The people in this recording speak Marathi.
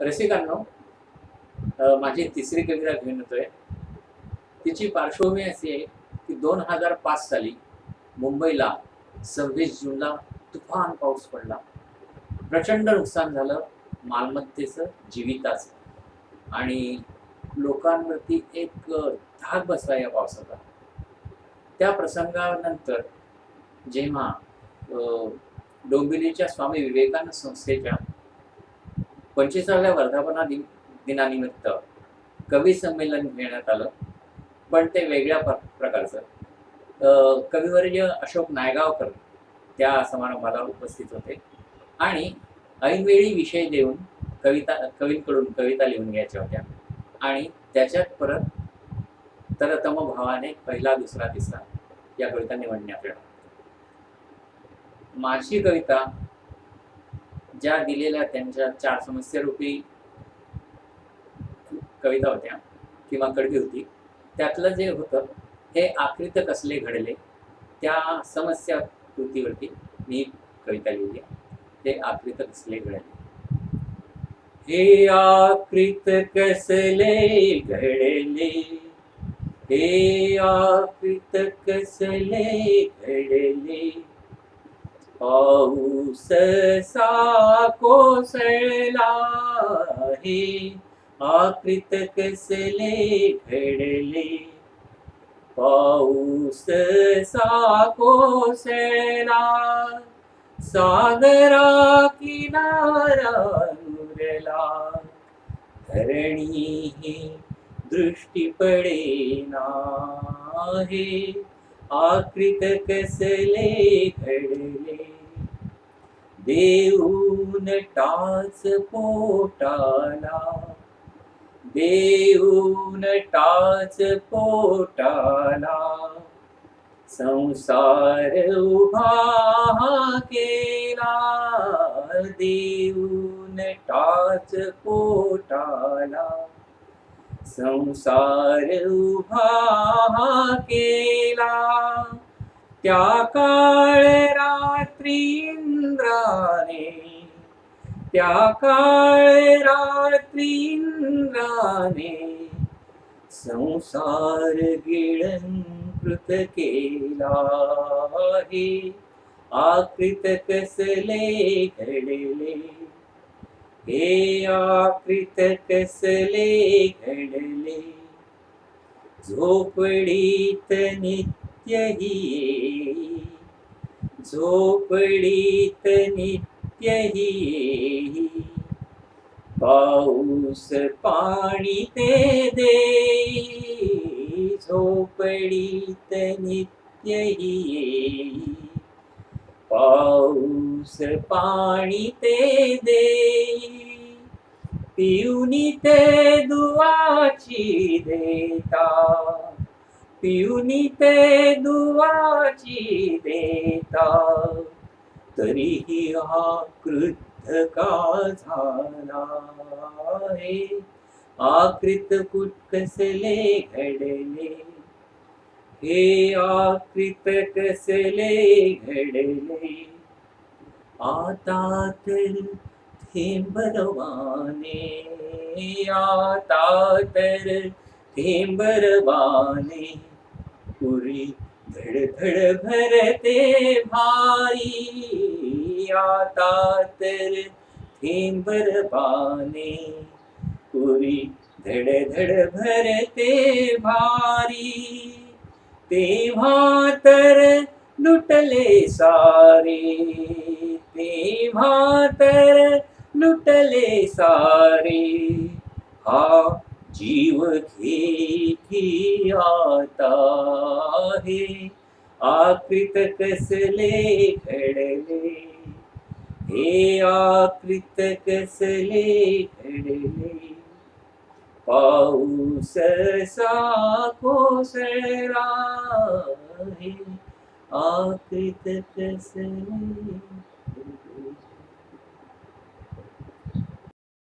रसिकांनो माझी तिसरी कविता घेऊन येतोय. तिची पार्श्वभूमी अशी आहे की दोन हजार पाच साली मुंबईला सव्वीस जूनला तुफान पाऊस पडला. प्रचंड नुकसान झालं मालमत्तेचं जीविताचं. आणि लोकांवरती एक धाक बसला या पावसाचा. त्या प्रसंगानंतर जेव्हा अ, डोंबिवलीच्या स्वामी विवेकानंद संस्थेच्या पंचवीसाव्या वर्धापना दिन दिनानिमित्त कवी संमेलन घेण्यात आलं. पण ते वेगळ्या प्र- प्रकारचं. कविवर्य अशोक नायगावकर त्या समारंभाला उपस्थित होते. आणि ऐनवेळी विषय देऊन कविता कवींकडून कविता लिहून घ्यायच्या होत्या. आणि त्याच्यात परत तरतम भावाने पहिला दुसरा तिसरा या कविता निवडण्यात येणार. माझी कविता ज्या दिलेल्या त्यांच्या चार समस्यारूपी कविता होत्या किंवा कडवी होती त्यातलं जे होतं हे आकृत कसले घडले त्या समस्या कृतीवरती मी कविता लिहिली. ते आकृत कसले घडले? हे आकृत कसले घडले? हे आकृत कसले घडले? पाऊस सा कोसळला हे आकृत कसले घडले पाऊस सा कोसळला सागरा किनारा उरला धरणी ही दृष्टी पडेना हे आकृत कसले घडले देऊन टाच पोटाला. देऊन टाच पोटाला. संसार उभा केला. देऊन टाच पोटाला. संसार उभा केला. त्या काळ रात्री इंद्राने त्या काळ रात्री इंद्राने संसार गिळंकृत केला हे आकृत कसले घडले? हे आकृत कसले घडले? झोपडीत नित्य नित्यही. झोपडीत नित्यही. पाऊस पाणी ते दे. झोपडीत नित्यही. पाऊस पाणी ते दे. पिऊनी ते दुवाची देता. पिऊनी ते दुवाची देता तरीही हा कृद्ध का झाला आहे. आकृत कुटकसले घडले हे आकृत कसले घडले. आता तर थेंबरवाने आता तर थेंबरवाने. पुरी धडधड भरते भाई आता तर थेंबरवाने पुरी धडधड भरते भारी। तेव्हा तर लुटले सारे। तेव्हा तर लुटले सारे। हा जीव घेती आता हे आकृत कसले घडले? हे आकृत कसले घडले? पाऊस सा कोसळला हे आकृत कसले